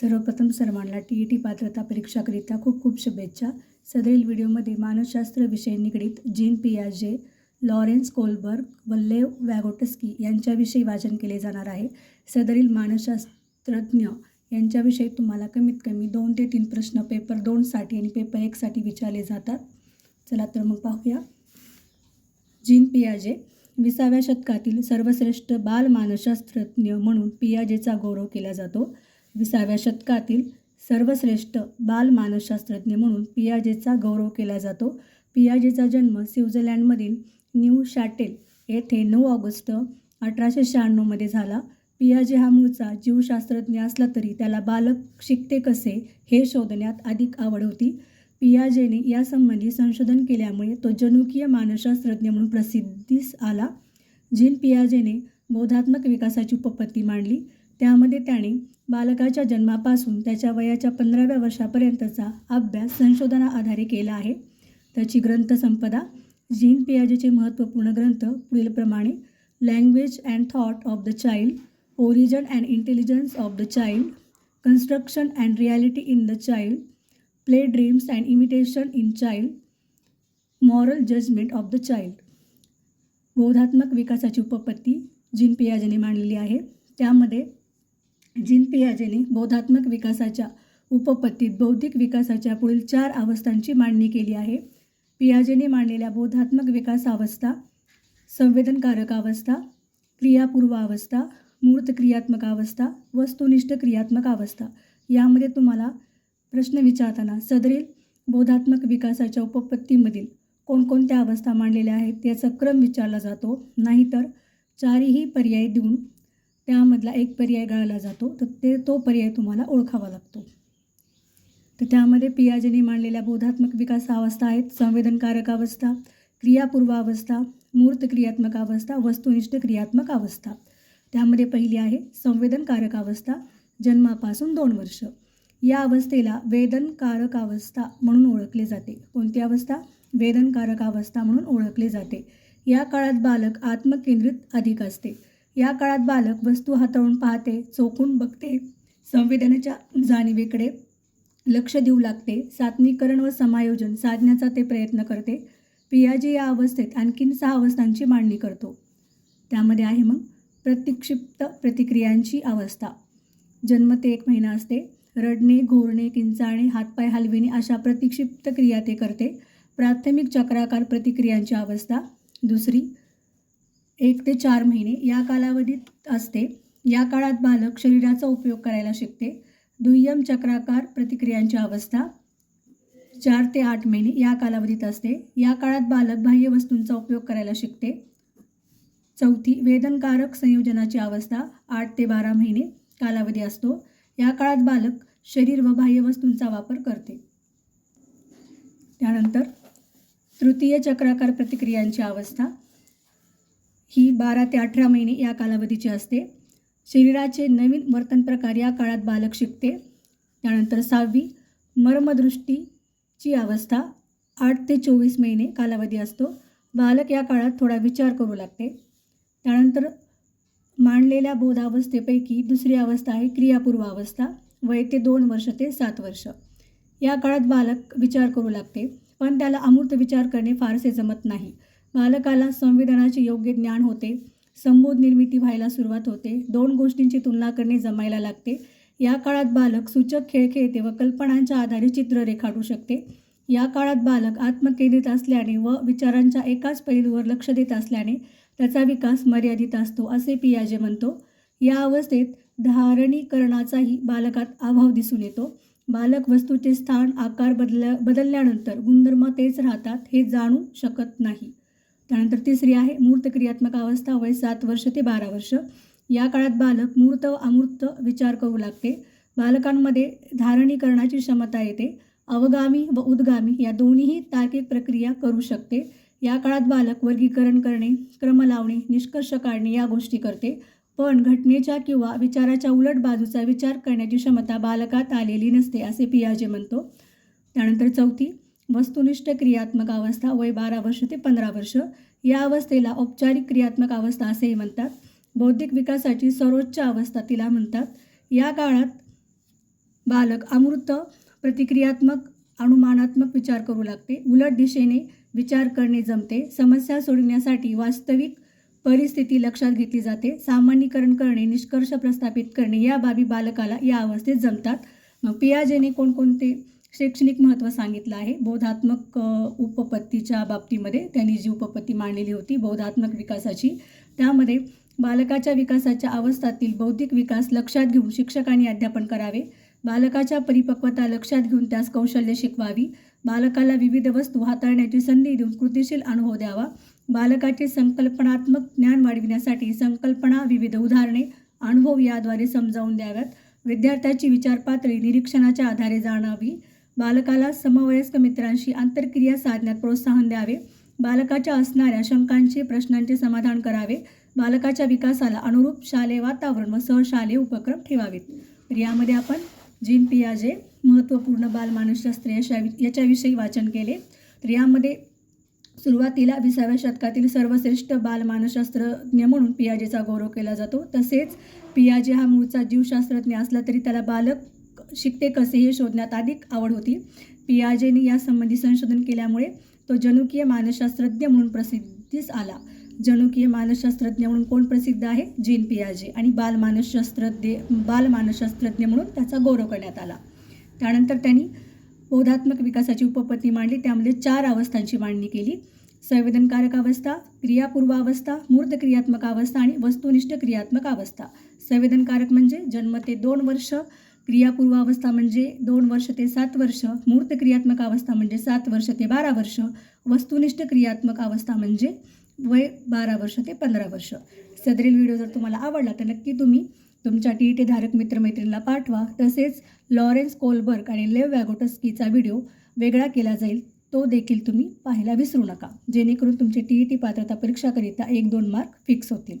सर्वप्रथम सर्वांना T E T पात्रता परीक्षाकरिता खूप खूप शुभेच्छा. सदरील व्हिडिओमध्ये मानसशास्त्र विषय निगडीत जीन पियाजे लॉरेन्स कोलबर्ग वल्लेव वॅगोटस्की यांच्याविषयी वाचन केले जाणार आहे. सदरील मानसशास्त्रज्ञ यांच्याविषयी तुम्हाला कमीत कमी दोन ते तीन प्रश्न पेपर दोनसाठी आणि पेपर एकसाठी विचारले जातात. चला तर मग पाहूया. जीन पियाजे विसाव्या शतकातील सर्वश्रेष्ठ बाल मानसशास्त्रज्ञ म्हणून पियाजेचा गौरव केला जातो. विसाव्या शतकातील सर्वश्रेष्ठ बाल मानसशास्त्रज्ञ म्हणून पियाजेचा गौरव केला जातो. पियाजेचा जन्म स्वित्झर्लंडमधील न्यू शॅटेल येथे नऊ ऑगस्ट अठराशे शहाण्णवमध्ये झाला. पियाजे हा मूळचा जीवशास्त्रज्ञ असला तरी त्याला बालक शिकते कसे हे शोधण्यात अधिक आवड होती. पियाजेने यासंबंधी संशोधन केल्यामुळे तो जनुकीय मानसशास्त्रज्ञ म्हणून प्रसिद्धीस आला. जीन पियाजेने बोधात्मक विकासाची उपपत्ती मांडली. त्यामध्ये त्याने बालकाच्या जन्मापासून त्याच्या वयाच्या पंधराव्या वर्षापर्यंतचा अभ्यास संशोधनाआधारे केला आहे. त्याची ग्रंथसंपदा जीन पियाजेचे महत्त्वपूर्ण ग्रंथ पुढीलप्रमाणे language and thought of the child origin and intelligence of the child construction and reality in the child play dreams and imitation in child moral judgement of the child बोधात्मक विकासाची उपपत्ती जीन पियाजेने मांडलेली आहे. त्यामध्ये gene पियाजेने बोधात्मक विकासाच्या उपपत्तीत बौद्धिक विकासाच्या पुढील चार अवस्थांची मांडणी केली आहे. पियाजेने मांडलेल्या बोधात्मक विकास अवस्था संवेदनकारक अवस्था क्रियापूर्व अवस्था मूर्त क्रियात्मक अवस्था वस्तुनिष्ठ क्रियात्मक अवस्था यामध्ये तुम्हाला प्रश्न विचारताना सदरील बोधात्मक विकासाच्या उपपत्तीमधील कोणकोणत्या अवस्था मांडलेल्या आहेत याचा क्रम विचारला जातो. नाहीतर चारही पर्याय देऊन त्यामधला एक पर्याय गाळला जातो तर ते तो पर्याय तुम्हाला ओळखावा लागतो. तर त्यामध्ये पियाजेने मांडलेल्या बोधात्मक विकास अवस्था आहेत संवेदनकारक अवस्था क्रियापूर्वावस्था मूर्त क्रियात्मक अवस्था वस्तुनिष्ठ क्रियात्मक अवस्था. त्यामध्ये पहिली आहे संवेदनकारक अवस्था जन्मापासून दोन वर्ष. या अवस्थेला वेदनकारक अवस्था म्हणून ओळखले जाते. कोणती अवस्था? वेदनकारक अवस्था म्हणून ओळखले जाते. या काळात बालक आत्मकेंद्रित अधिक असते. या काळात बालक वस्तू हाताळून पाहते चोखून बघते संवेदनेच्या जाणीवेकडे लक्ष देऊ लागते सात्मीकरण व समायोजन साधण्याचा ते प्रयत्न करते. पियाजी या अवस्थेत आणखीन सहा अवस्थांची मांडणी करतो. त्यामध्ये आहे मग प्रतिक्षिप्त प्रतिक्रियांची अवस्था. जन्म ते एक महिना असते. रडणे घोरणे किंचाळणे हातपाय हलविणे अशा प्रतिक्षिप्त क्रिया ते करते. प्राथमिक चक्राकार प्रतिक्रियांची अवस्था. दुसरी एक ते चार महिने या कालावधीत असते. या काळात बालक शरीराचा उपयोग करायला शिकते. दुय्यम चक्राकार प्रतिक्रियांची अवस्था चार ते आठ महिने या कालावधीत असते. या काळात बालक बाह्य वस्तूंचा उपयोग करायला शिकते. चौथी वेदनकारक संयोजनाची अवस्था आठ ते बारा महिने कालावधी असतो. या काळात बालक शरीर व बाह्य वस्तूंचा वापर करते. त्यानंतर तृतीय चक्राकार प्रतिक्रियांची अवस्था ही बारा ते अठरा महिने या कालावधीची असते. शरीराचे नवीन वर्तन प्रकार या काळात बालक शिकते. त्यानंतर सहावी मर्मदृष्टीची अवस्था आठ ते चोवीस महिने कालावधी असतो. बालक या काळात थोडा विचार करू लागते. त्यानंतर मांडलेल्या बोधावस्थेपैकी दुसरी अवस्था आहे क्रियापूर्व अवस्था वय ते दोन वर्ष ते सात वर्ष. या काळात बालक विचार करू लागते पण त्याला अमूर्त विचार करणे फारसे जमत नाही. बालकाला संविधानाचे योग्य ज्ञान होते. संबोध निर्मिती व्हायला सुरुवात होते. दोन गोष्टींची तुलना करणे जमायला लागते. या काळात बालक सूचक खेळ खेळते व कल्पनांच्या आधारे चित्र रेखाटू शकते. या काळात बालक आत्मकेंद्रित असल्याने व विचारांच्या एकाच पैलूवर लक्ष देत असल्याने त्याचा विकास मर्यादित असतो असे पियाजे म्हणतो. या अवस्थेत धारणीकरणाचाही बालकात अभाव दिसून येतो. बालक वस्तूचे स्थान आकार बदल्या बदलल्यानंतर गुणधर्म तेच राहतात हे जाणू शकत नाही. त्यानंतर तिसरी आहे मूर्त क्रियात्मक अवस्था वय सात वर्ष ते बारा वर्ष. या काळात बालक मूर्त व अमूर्त विचार करू लागते. बालकांमध्ये धारणीकरणाची क्षमता येते. अवगामी व उद्गामी या दोन्हीही तार्किक प्रक्रिया करू शकते. या काळात बालक वर्गीकरण करणे क्रम लावणे निष्कर्ष काढणे या गोष्टी करते. पण घटनेच्या किंवा विचाराच्या उलट बाजूचा विचार करण्याची क्षमता बालकात आलेली नसते असे पियाजे म्हणतो. त्यानंतर चौथी वस्तुनिष्ठ क्रियात्मक अवस्था वय बारा वर्ष ते पंधरा वर्ष या अवस्थेला औपचारिक क्रियात्मक अवस्था असेही म्हणतात. बौद्धिक विकासाची सर्वोच्च अवस्था तिला म्हणतात. या काळात बालक अमूर्त प्रतिक्रियात्मक अनुमानात्मक विचार करू लागते. उलट दिशेने विचार करणे जमते. समस्या सोडविण्यासाठी वास्तविक परिस्थिती लक्षात घेतली जाते. सामान्यीकरण करणे निष्कर्ष प्रस्थापित करणे या बाबी बालकाला या अवस्थेत जमतात. मग पियाजेने कोणकोणते शैक्षणिक महत्त्व सांगितलं आहे. बौद्धात्मक उपपत्तीच्या बाबतीमध्ये त्यांनी जी उपपत्ती मांडलेली होती बौद्धात्मक विकासाची त्यामध्ये बालकाच्या विकासाच्या अवस्थातील बौद्धिक विकास लक्षात घेऊन शिक्षकांनी अध्यापन करावे. बालकाच्या परिपक्वता लक्षात घेऊन त्यास कौशल्य शिकवावी. बालकाला विविध वस्तू हाताळण्याची संधी देऊन कृतीशील अनुभव द्यावा. बालकाचे संकल्पनात्मक ज्ञान वाढविण्यासाठी संकल्पना विविध उदाहरणे अनुभव याद्वारे समजावून द्याव्यात. विद्यार्थ्याची विचारपातळी निरीक्षणाच्या आधारे जाणावी. बालकाला समवयस्क मित्रांशी आंतरक्रिया साधण्यात प्रोत्साहन द्यावे. बालकाच्या असणाऱ्या शंकांचे प्रश्नांचे समाधान करावे. बालकाच्या विकासाला अनुरूप शालेय वातावरण व सहशालेय उपक्रम ठेवावेत. तर यामध्ये आपण जीन पियाजे महत्त्वपूर्ण बालमानसशास्त्र याशा याच्याविषयी वाचन केले. तर यामध्ये सुरुवातीला विसाव्या शतकातील सर्वश्रेष्ठ बालमानसशास्त्रज्ञ म्हणून पियाजेचा गौरव केला जातो. तसेच पियाजे हा मूळचा जीवशास्त्रज्ञ असला तरी त्याला बालक शिकते कसे हे शोधण्यात अधिक आवड होती. पियाजेने यासंबंधी संशोधन केल्यामुळे तो जनुकीय मानसशास्त्रज्ञ म्हणून प्रसिद्धीस आला. जनुकीय मानसशास्त्रज्ञ म्हणून कोण प्रसिद्ध आहे? जीन पियाजे आणि बालमानसशास्त्रज्ञ बालमानसशास्त्रज्ञ म्हणून त्याचा गौरव करण्यात आला. त्यानंतर त्यांनी बोधात्मक विकासाची उपपत्ती मांडली. त्यामध्ये चार अवस्थांची मांडणी केली. संवेदनकारक अवस्था क्रियापूर्व अवस्था मूर्त क्रियात्मक अवस्था आणि वस्तुनिष्ठ क्रियात्मक अवस्था. संवेदनकारक म्हणजे जन्म ते दोन वर्ष क्रियापूर्व अवस्था म्हणजे दोन वर्ष ते सात वर्ष मूर्त क्रियात्मक अवस्था म्हणजे सात वर्ष ते बारा वर्ष वस्तुनिष्ठ क्रियात्मक अवस्था म्हणजे वय बारा वर्ष ते पंधरा वर्ष. सदरील व्हिडिओ जर तुम्हाला आवडला तर नक्की तुम्ही तुमच्या टी ई टी धारक मित्रमैत्रिणीला पाठवा. तसेच लॉरेन्स कोलबर्ग आणि लेव वॅगोटस्कीचा व्हिडिओ वेगळा केला जाईल तो देखील तुम्ही पाहायला विसरू नका. जेणेकरून तुमची टी ई टी पात्रता परीक्षाकरिता एक दोन मार्क फिक्स होतील.